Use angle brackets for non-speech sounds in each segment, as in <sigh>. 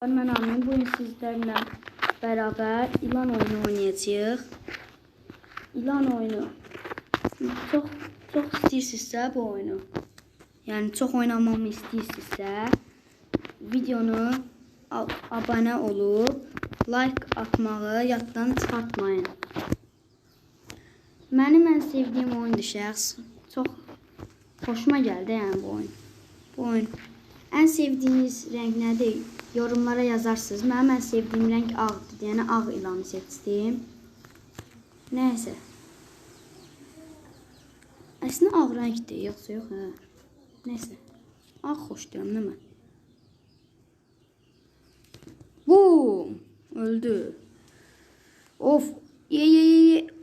Mən Amin. Bugün sizlərlə bərabər ilan oyunu oynayacağıq. İlan oyunu. Çox çox istəyirsinizsə bu oyunu. Yəni çox oynamamı istəyirsinizsə videonu a- abunə olub like atmağı yaddan çıxartmayın. Mənim ən sevdiyim oyundur şəxs. Çox xoşuma gəldi yəni bu oyun. Bu oyun. Ən sevdiyiniz rəng nədir? Yorumlara yazarsınız. Mənim ən sevdiyim rəng ağdır. Yəni ağ ilanı seçdim. Nəysə. Əslində ağ rəngdir, yoxsa yox, hə. Nəysə. Ağ xoşlayıram nə mən. Bum! Öldü. Of! Ye ye ye ye.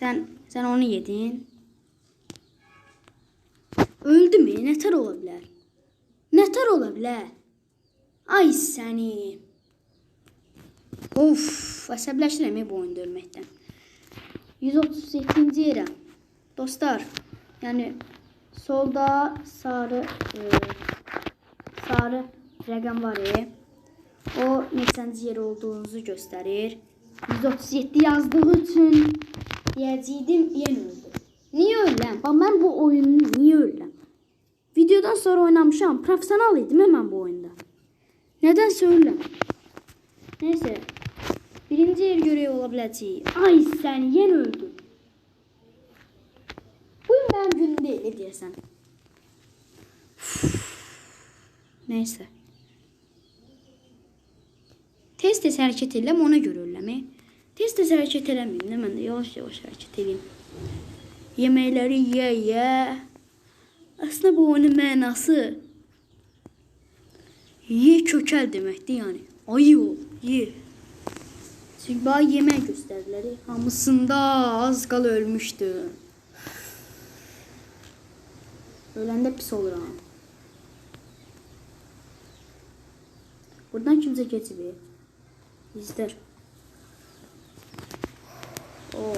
Sen sen onu yedin. Öldü mü? Neter olabilir? Neter olabilir? Ay seni. Of, əsəbləşirəm bu oyunda ölməkdən. 137-ci yerə. Dostlar, yəni solda sarı e, sarı rəqəm var. E. O neçənci yer olduğunuzu göstərir. 137 yazdığı üçün yenə öldü. Niyə ölürəm? Bax mən bu oyunu niyə ölürəm? Videodan sonra oynamışam. Profesional idim mən bu oyunda. Neden söyləm? Neyse. Birinci yer görevi olabiləcək. Ay sən yenə öldün. Bu gün mənim günüm deyil deyəsən. Neyse. Tez tez hərəkət eləm, ona görə e. Eləməyim, nə mən də yavaş yavaş hərəkət edeyim. Yeməkləri ye ye. Aslında bu oyunun mənası ye kökəl deməkdir yəni. Ayı ol, ye. Çünki bana yemək göstərdilər. Hamısında az qala ölmüşdüm. Öləndə pis oluram. Buradan kimsə keçib. İzlər. Oh.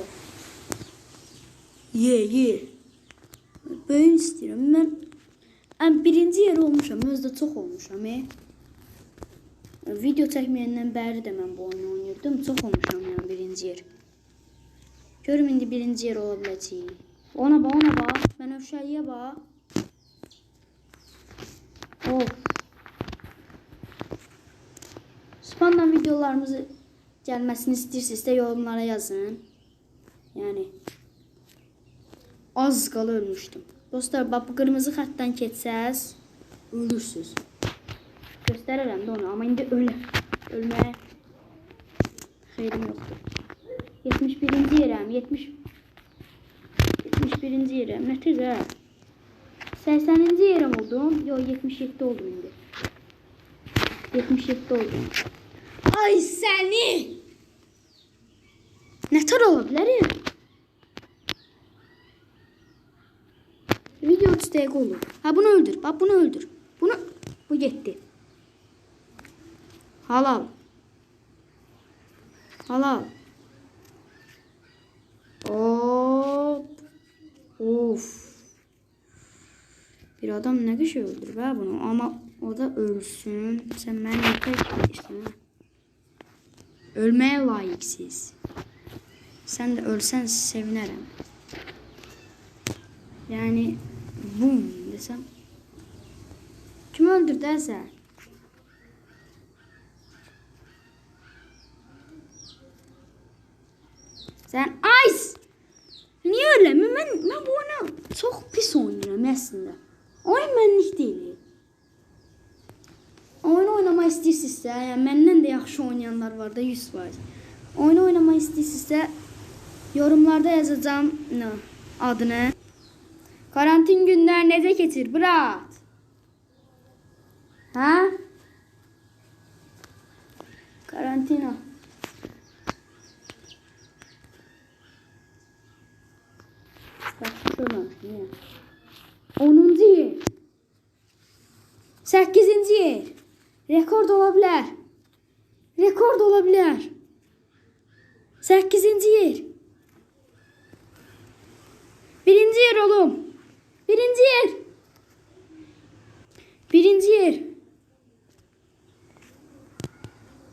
Ye, ye. Böyün istəyirəm. Mən ən birinci yer olmuşam. Özdə çox olmuşam. E. Video çəkməyəndən bəri də mən bu oyunu oynayırdım. Çox olmuşam yəni birinci yer. Görüm indi birinci yer ola biləcəyik. Ona bax, ona bax. Bənövşəliyə bax. Of. Spamdan videolarımızı gəlməsini istəyirsinizsə yorumlara yazın. Yəni az qala ölmüşdüm. Dostlar, bax bu qırmızı xəttdən keçsəz ölürsüz. Göstərirəm də onu, amma indi ölüm. Ölməyə xeyrim yoxdur. 71-ci yerəm, 70 71-ci yerəm. Nə tez hə? 80-ci yerəm oldum. Yox, 77 oldum indi. 77 oldum. Ay səni! Nətər ola bilər ya? Video 30 dəqiqə olur. Ha bunu öldür. Bak bunu öldür. Bunu bu gitti. Halal. Halal. Hop. Of. Bir adam ne kişi öldür be bunu ama o da ölsün. Sen beni yeter ki. Ölmeye layıksız. Sen de ölsen sevinirim. Yani bum desem. Kim öldürdü ha sen? Ice! Niye öyle? Ben, ben, ben bu oyunu çok pis oynuyorum aslında. Oyun benlik değil. Oyun oynamaq istəyirsinizsə, yəni məndən də yaxşı oynayanlar var da 100%. Oyun oynamaq istəyirsinizsə yorumlarda yazacağım nə adını. Karantin günler necə keçir, brat? Ha? Karantina. Baksana. niye? 10. yer. 8. yer. Rekord olabilir. Rekord olabilir. 8. yer. Birinci yer oğlum. Birinci yer. Birinci yer.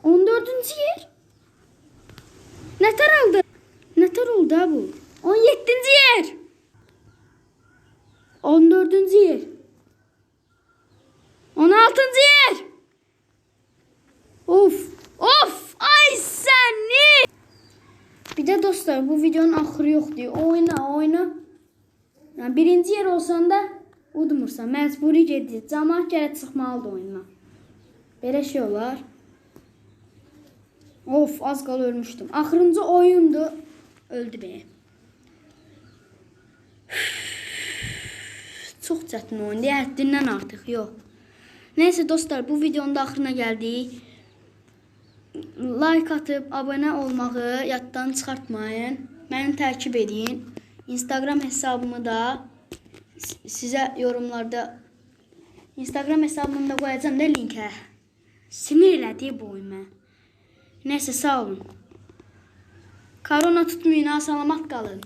14. yer. Neter aldı. Neter oldu ha bu. 17. yer. 14. yer. 16. yer. Of. Of. Ay seni. Bir de dostlar bu videonun axırı yoxdur. Oyna, oyna. Yəni birinci yer olsan da udmursan, məcburi gedir. Camaat gəlib çıxmalıdır oyundan. Belə şey olar. Of, az qala ölmüşdüm. Axırıncı oyundu. Öldü be. <sighs> Çox çətin oyundu. Həddindən artıq yox. Neyse dostlar bu videonun da axırına gəldik. Like atıb abunə olmağı yaddan çıxartmayın. Məni takip edin. Instagram hesabımı da s- sizə yorumlarda Instagram hesabımı da qoyacağam da linkə. Sinir elədi bu oyun mən. Neyse sağ olun. Korona tutmayın ha salamat qalın.